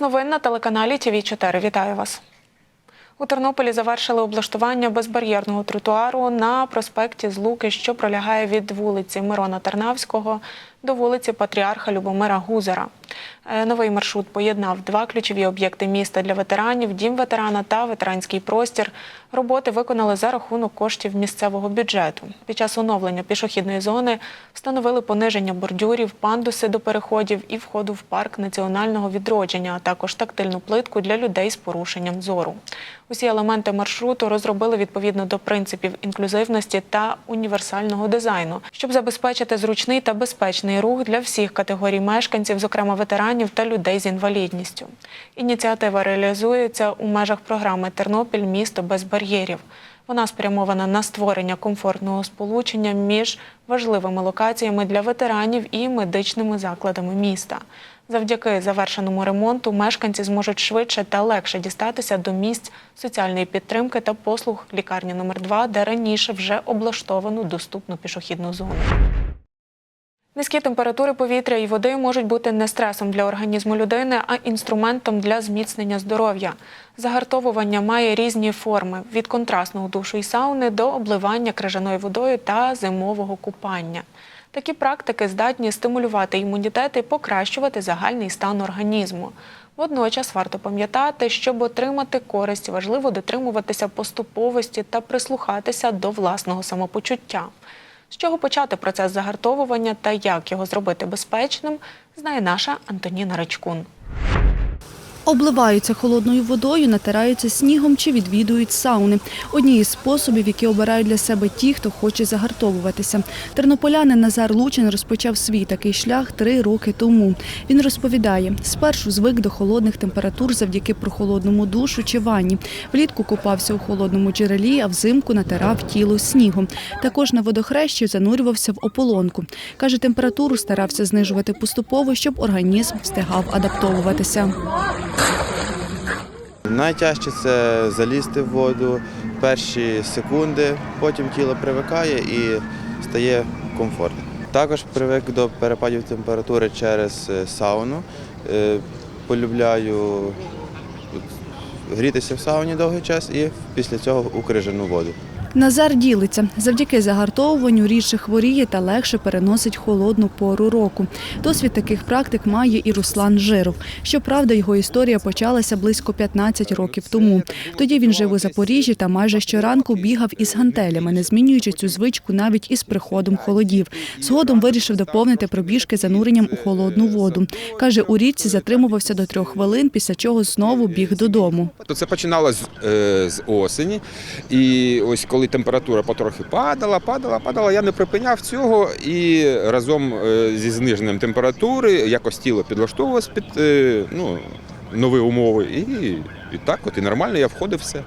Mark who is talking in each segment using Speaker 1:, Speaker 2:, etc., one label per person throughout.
Speaker 1: Новин на телеканалі ТВ 4 Вітаю вас. У Тернополі завершили облаштування безбар'єрного тротуару на проспекті Злуки, що пролягає від вулиці Мирона Тарнавського до вулиці Патріарха Любомира Гузера. Е, Новий маршрут поєднав два ключові об'єкти міста для ветеранів: дім ветерана та ветеранський простір. Роботи виконали за рахунок коштів місцевого бюджету. Під час оновлення пішохідної зони встановили пониження бордюрів, пандуси до переходів і входу в парк національного відродження, а також тактильну плитку для людей з порушенням зору. Усі елементи маршруту розробили відповідно до принципів інклюзивності та універсального дизайну, щоб забезпечити зручний та безпечний рух для всіх категорій мешканців, зокрема ветеранів та людей з інвалідністю. Ініціатива реалізується у межах програми Тернопіль місто без бар'єрів. Вона спрямована на створення комфортного сполучення між важливими локаціями для ветеранів і медичними закладами міста. Завдяки завершеному ремонту мешканці зможуть швидше та легше дістатися до місць соціальної підтримки та послуг лікарні номер 2 де раніше вже облаштовано доступну пішохідну зону. Низькі температури повітря і води можуть бути не стресом для організму людини, а інструментом для зміцнення здоров'я. Загартовування має різні форми від контрастного душу і сауни до обливання крижаною водою та зимового купання. Такі практики здатні стимулювати імунітет і покращувати загальний стан організму. Водночас варто пам'ятати, щоб отримати користь, важливо дотримуватися поступовості та прислухатися до власного самопочуття. З чого почати процес загартовування та як його зробити безпечним, знає наша Антоніна Речкун.
Speaker 2: Обливаються холодною водою, натираються снігом чи відвідують сауни. Одні із способів, які обирають для себе ті, хто хоче загартовуватися. Тернополянин Назар Лучин розпочав свій такий шлях три роки тому. Він розповідає, спершу звик до холодних температур завдяки прохолодному душу чи ванні. Влітку купався у холодному джерелі, а взимку натирав тіло снігом. Також на водохрещі занурювався в ополонку. Каже, температуру старався знижувати поступово, щоб організм встигав адаптовуватися.
Speaker 3: Найтяжче це залізти в воду перші секунди, потім тіло привикає і стає комфортно. Також привик до перепадів температури через е, сауну. Е, Полюбляю грітися в сауні довгий час і після цього у крижану воду.
Speaker 2: Назар ділиться. Завдяки загартовуванню рідше хворіє та легше переносить холодну пору року. Досвід таких практик має і Руслан Жиров. Щоправда, його історія почалася близько 15 років тому. Тоді він жив у Запоріжжі та майже щоранку бігав із гантелями, не змінюючи цю звичку навіть із приходом холодів. Згодом вирішив доповнити пробіжки зануренням у холодну воду. Каже, у річці затримувався до трьох хвилин, після чого знову біг додому.
Speaker 4: Це починалося з, е, з осені. І ось коли температура потрохи падала, падала, падала, я не припиняв цього і разом е, зі зниженням температури якось тіло підлаштовувалось під е, ну, нові умови. І, і так от і нормально я входив все.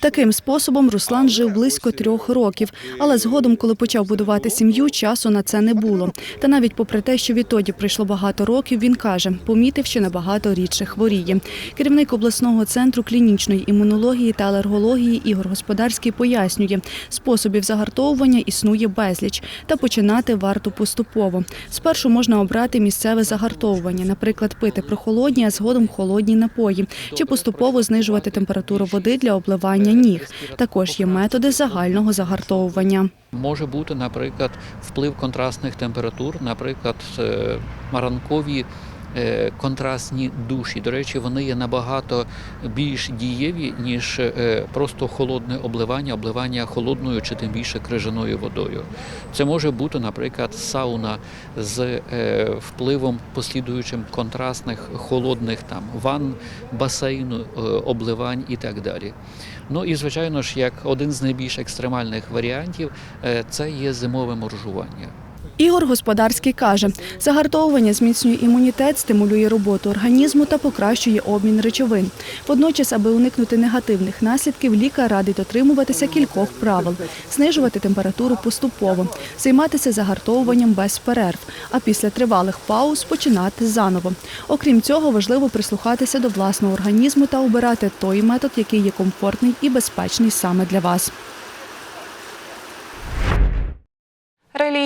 Speaker 2: Таким способом Руслан жив близько трьох років, але згодом, коли почав будувати сім'ю, часу на це не було. Та навіть попри те, що відтоді пройшло багато років, він каже, помітив, що набагато рідше хворіє. Керівник обласного центру клінічної імунології та алергології Ігор Господарський пояснює, способів загартовування існує безліч, та починати варто поступово. Спершу можна обрати місцеве загартовування, наприклад, пити прохолодні, а згодом холодні напої, чи поступово знижувати температуру води для обливання ніг. Також є методи загального загартовування.
Speaker 5: Може бути, наприклад, вплив контрастних температур, наприклад, е, ранкові е, контрастні душі. До речі, вони є набагато більш дієві, ніж е, просто холодне обливання, обливання холодною чи тим більше крижаною водою. Це може бути, наприклад, сауна з е, впливом послідуючим контрастних холодних там ванн, басейну, е, обливань і так далі. Ну і звичайно ж, як один з найбільш екстремальних варіантів, е, це є зимове моржування.
Speaker 2: Ігор Господарський каже, загартовування зміцнює імунітет, стимулює роботу організму та покращує обмін речовин. Водночас, аби уникнути негативних наслідків, лікар радить дотримуватися кількох правил, знижувати температуру поступово, займатися загартовуванням без перерв, а після тривалих пауз починати заново. Окрім цього, важливо прислухатися до власного організму та обирати той метод, який є комфортний і безпечний саме для вас.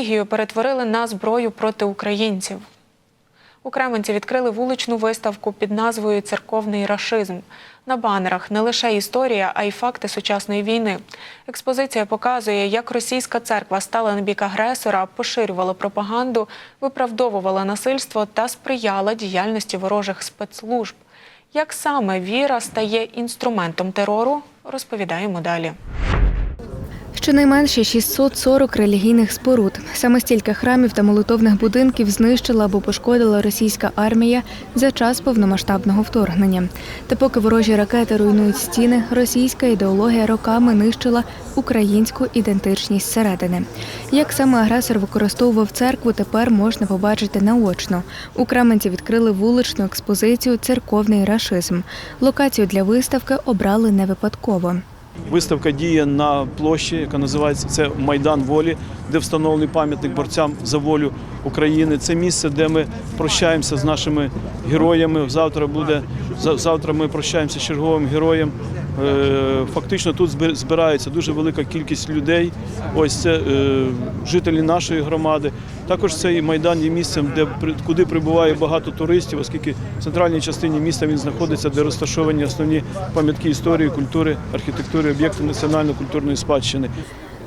Speaker 1: Релігію перетворили на зброю проти українців. У Кременці відкрили вуличну виставку під назвою Церковний рашизм. На банерах не лише історія, а й факти сучасної війни. Експозиція показує, як російська церква стала на бік агресора, поширювала пропаганду, виправдовувала насильство та сприяла діяльності ворожих спецслужб. Як саме віра стає інструментом терору, розповідаємо далі.
Speaker 6: Щонайменше 640 релігійних споруд. Саме стільки храмів та молитовних будинків знищила або пошкодила російська армія за час повномасштабного вторгнення. Та поки ворожі ракети руйнують стіни, російська ідеологія роками нищила українську ідентичність зсередини. Як саме агресор використовував церкву, тепер можна побачити наочно. У Кременці відкрили вуличну експозицію Церковний рашизм. Локацію для виставки обрали не випадково.
Speaker 7: Виставка діє на площі, яка називається це Майдан Волі, де встановлений пам'ятник борцям за волю України. Це місце, де ми прощаємося з нашими героями. Завтра буде завтра. Ми прощаємося з черговим героєм. Е, Фактично тут збирається дуже велика кількість людей. Ось це е, жителі нашої громади. Також цей майдан є місцем, куди прибуває багато туристів, оскільки в центральній частині міста він знаходиться, де розташовані основні пам'ятки історії, культури, архітектури, об'єкти національно-культурної спадщини.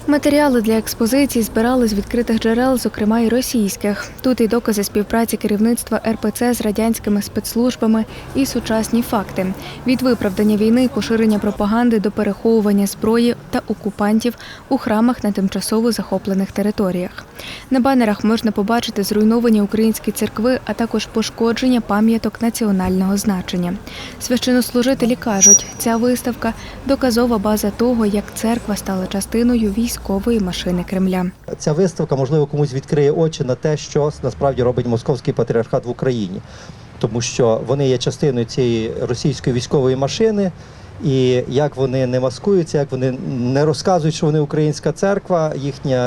Speaker 6: Матеріали для експозиції збирали з відкритих джерел, зокрема й російських. Тут і докази співпраці керівництва РПЦ з радянськими спецслужбами і сучасні факти від виправдання війни, поширення пропаганди до переховування зброї та окупантів у храмах на тимчасово захоплених територіях. На банерах можна побачити зруйновані українські церкви, а також пошкодження пам'яток національного значення. Священнослужителі кажуть, ця виставка доказова база того, як церква стала частиною військової машини Кремля.
Speaker 8: Ця виставка, можливо, комусь відкриє очі на те, що насправді робить московський патріархат в Україні, тому що вони є частиною цієї російської військової машини. І як вони не маскуються, як вони не розказують, що вони українська церква, їхні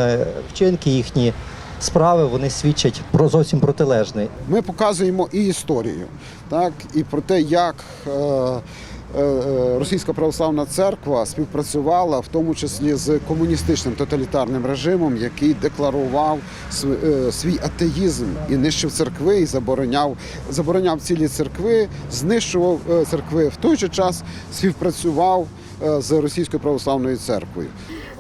Speaker 8: вчинки, їхні справи вони свідчать про зовсім протилежне.
Speaker 9: Ми показуємо і історію, так і про те, як е, Російська православна церква співпрацювала, в тому числі з комуністичним тоталітарним режимом, який декларував е, свій атеїзм і нищив церкви, і забороняв, забороняв цілі церкви, знищував е, церкви. В той же час співпрацював е, з Російською православною церквою.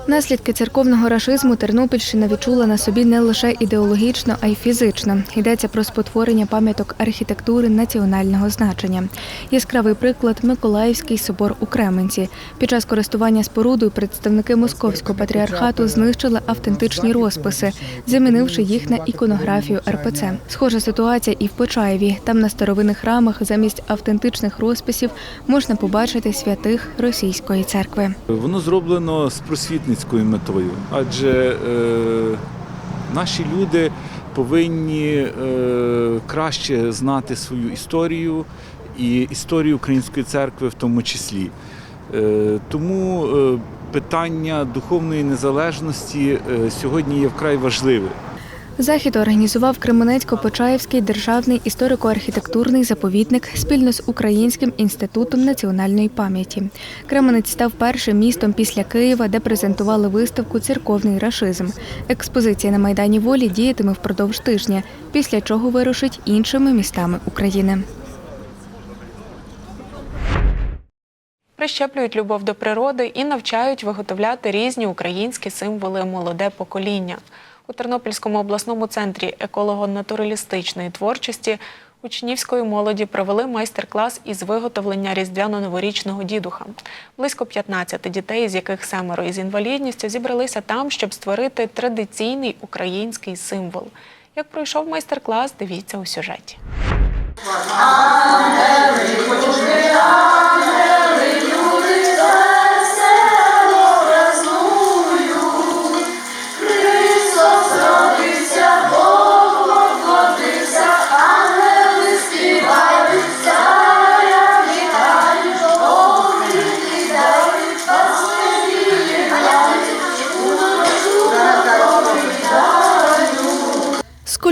Speaker 6: Наслідки церковного рашизму Тернопільщина відчула на собі не лише ідеологічно, а й фізично. Йдеться про спотворення пам'яток архітектури національного значення. Яскравий приклад Миколаївський собор у Кременці. Під час користування спорудою представники московського патріархату знищили автентичні розписи, замінивши їх на іконографію РПЦ. Схожа ситуація і в Почаєві. Там на старовинних храмах замість автентичних розписів можна побачити святих російської церкви.
Speaker 10: Воно зроблено з просвітницькою метою, адже е, наші люди повинні е, краще знати свою історію і історію української церкви в тому числі. Е, тому питання духовної незалежності сьогодні є вкрай важливе.
Speaker 6: Захід організував Кременецько-Почаївський державний історико-архітектурний заповідник спільно з Українським інститутом національної пам'яті. Кременець став першим містом після Києва, де презентували виставку Церковний рашизм. Експозиція на Майдані Волі діятиме впродовж тижня, після чого вирушить іншими містами України.
Speaker 1: Прищеплюють любов до природи і навчають виготовляти різні українські символи молоде покоління. У Тернопільському обласному центрі еколого-натуралістичної творчості учнівської молоді провели майстер-клас із виготовлення різдвяно-новорічного дідуха. Близько 15 дітей, з яких семеро із інвалідністю, зібралися там, щоб створити традиційний український символ. Як пройшов майстер-клас, дивіться у сюжеті.
Speaker 2: З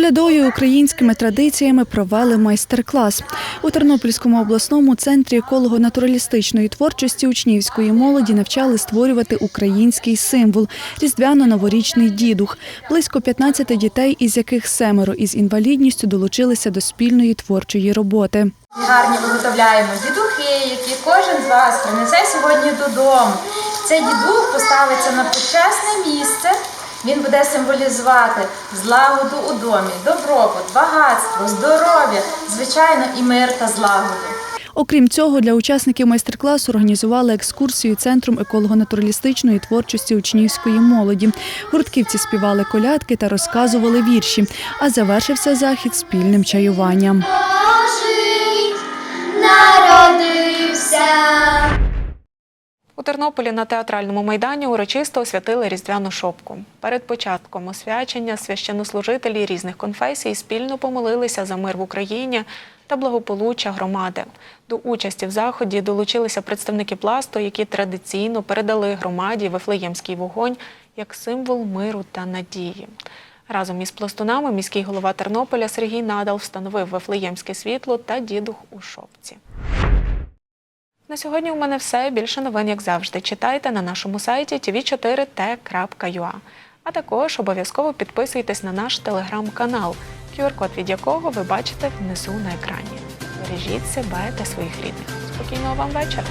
Speaker 2: колядою українськими традиціями провели майстер-клас. У Тернопільському обласному центрі еколого-натуралістичної творчості учнівської молоді навчали створювати український символ різдвяно-новорічний дідух. Близько 15 дітей, із яких семеро із інвалідністю долучилися до спільної творчої роботи.
Speaker 11: Гарні виготовляємо дідухи, які кожен з вас принесе сьогодні додому. Цей дідух поставиться на почесне місце. Він буде символізувати злагоду у домі, добробут, багатство, здоров'я, звичайно, і мир та злагоду.
Speaker 2: Окрім цього, для учасників майстер-класу організували екскурсію центром еколого-натуралістичної творчості учнівської молоді. Гуртківці співали колядки та розказували вірші. А завершився захід спільним чаюванням.
Speaker 1: У Тернополі на театральному майдані урочисто освятили різдвяну шопку. Перед початком освячення священнослужителі різних конфесій спільно помолилися за мир в Україні та благополуччя громади. До участі в заході долучилися представники пласту, які традиційно передали громаді Вифлеємський вогонь як символ миру та надії. Разом із пластунами міський голова Тернополя Сергій Надал встановив Вифлеємське світло та дідух у шопці. На сьогодні у мене все. Більше новин, як завжди, читайте на нашому сайті tv4t.ua. А також обов'язково підписуйтесь на наш телеграм-канал, QR-код від якого ви бачите внизу на екрані. Бережіть себе та своїх рідних. Спокійного вам вечора!